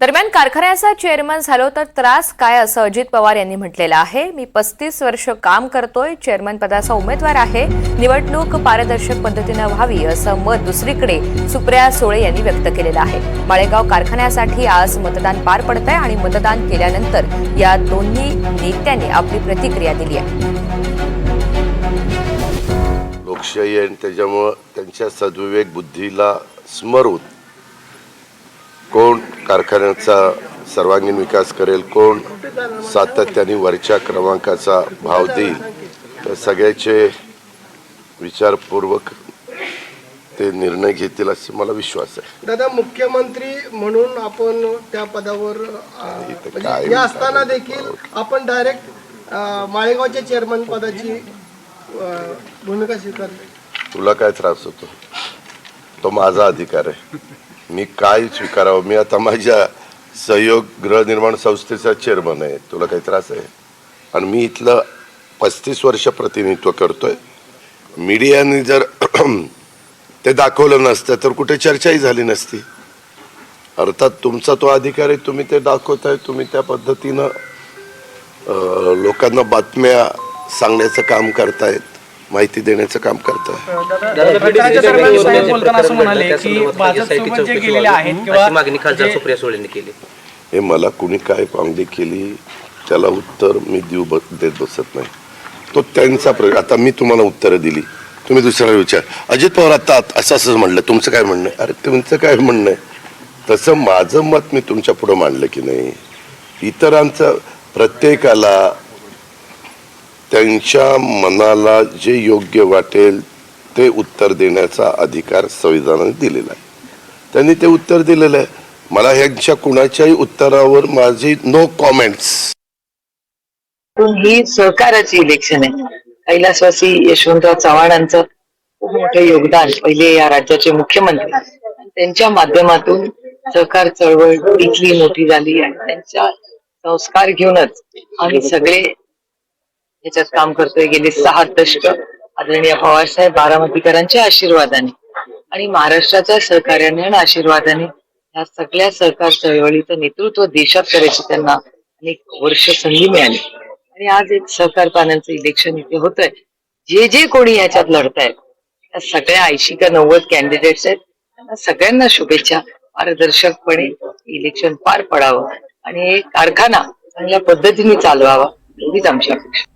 दरम्यान कारखान्याचा चेअरमन झालो तर त्रास काय असं अजित पवार यांनी म्हटलेलं आहे? मी पस्तीस वर्ष काम करतोय चेअरमन पदाचा उमेदवार आहे. निवडणूक पारदर्शक पद्धतीनं व्हावी असं मत दुसरीकडे सुप्रिया सुळे यांनी व्यक्त केलेलं आहे. माळेगाव कारखान्यासाठी आज मतदान पार पडत आहे आणि मतदान केल्यानंतर या दोन्ही नेत्यांनी आपली प्रतिक्रिया दिली आहे. लोकशाही आणि त्याच्यामुळं त्यांच्या सद्विवेक बुद्धीला स्मरून कोण कारखान्याचा सर्वांगीण विकास करेल कोण सातत्याने वरच्या क्रमांकाचा भाव देईल? तर सगळ्याचे विचारपूर्वक ते निर्णय घेतील असे मला विश्वास आहे. दादा मुख्यमंत्री म्हणून आपण त्या पदावर इथं म्हणजे हे असताना देखील आपण डायरेक्ट माळेगावच्या चेअरमन पदाची अ, भूमिका स्वीकारली. तुला काय त्रास होतो? तो माझा अधिकार आहे. मी काय स्वीकारावं? मी आता माझ्या सहयोग गृहनिर्माण संस्थेचा चेअरमन आहे. तुला काही त्रास आहे? आणि मी इथलं पस्तीस वर्ष प्रतिनिधित्व करतोय. मीडियाने जर ते दाखवलं नसतं तर कुठे चर्चाही झाली नसती. अर्थात तुमचा तो अधिकार आहे तुम्ही ते दाखवताय तुम्ही त्या पद्धतीनं लोकांना बातम्या सांगण्याचं काम करतायत. माहिती देण्याचं काम करताय. प्रचाराच्या दरम्यान साहेब बोलताना असं म्हणाले की भाजपसोबत जे गेलेले आहेत अशी किंवा मागणी खासदार जे- सुप्रिया सुळेंनी केली. हे मला कुणी काय पांगडी केली त्याला उत्तर मी देऊ देत बसत नाही. तो त्यांचा प्रश्न आता मी तुम्हाला उत्तरं दिली. तुम्ही दुसऱ्याला विचार. अजित पवार आता असं असं म्हणलं. तुमचं काय म्हणणं आहे? अरे तुमचं काय म्हणणं आहे? तसं माझं मत मी तुमच्या पुढं मांडलं की नाही. इतरांचं प्रत्येकाला त्यांच्या मनाला जे योग्य वाटेल ते उत्तर देण्याचा अधिकार संविधानाने दिलेला आहे. त्यांनी ते उत्तर दिलेलं आहे. मला ह्यांच्या कुणाच्याही उत्तरावर माझी नो कॉमेंट्स पण ही सहकाराची इलेक्शन आहे. कैलासवासी यशवंतराव चव्हाणांचं खूप मोठं योगदान पहिले या राज्याचे मुख्यमंत्री. त्यांच्या माध्यमातून सहकार चळवळ इथली मोठी झाली आणि त्यांच्या संस्कार घेऊनच आम्ही सगळे याच्यात काम करतोय. गेले सहा दशक आदरणीय पवारसाहेब बारामतीकरांच्या आशीर्वादाने आणि महाराष्ट्राच्या सहकार्याने आणि आशीर्वादाने या सगळ्या सहकार चळवळीचं नेतृत्व देशात करायची त्यांना अनेक वर्ष संधी मिळाली. आणि आज एक सहकार पॅनलचं इलेक्शन इथे होत आहे जे जे कोणी याच्यात लढतायत त्या सगळ्या ऐंशी का नव्वद कॅन्डिडेट्स आहेत. त्यांना सगळ्यांना शुभेच्छा. पारदर्शकपणे इलेक्शन पार पडावं. आणि कारखाना चांगल्या पद्धतीने चालवावा एवढीच आमची अपेक्षा.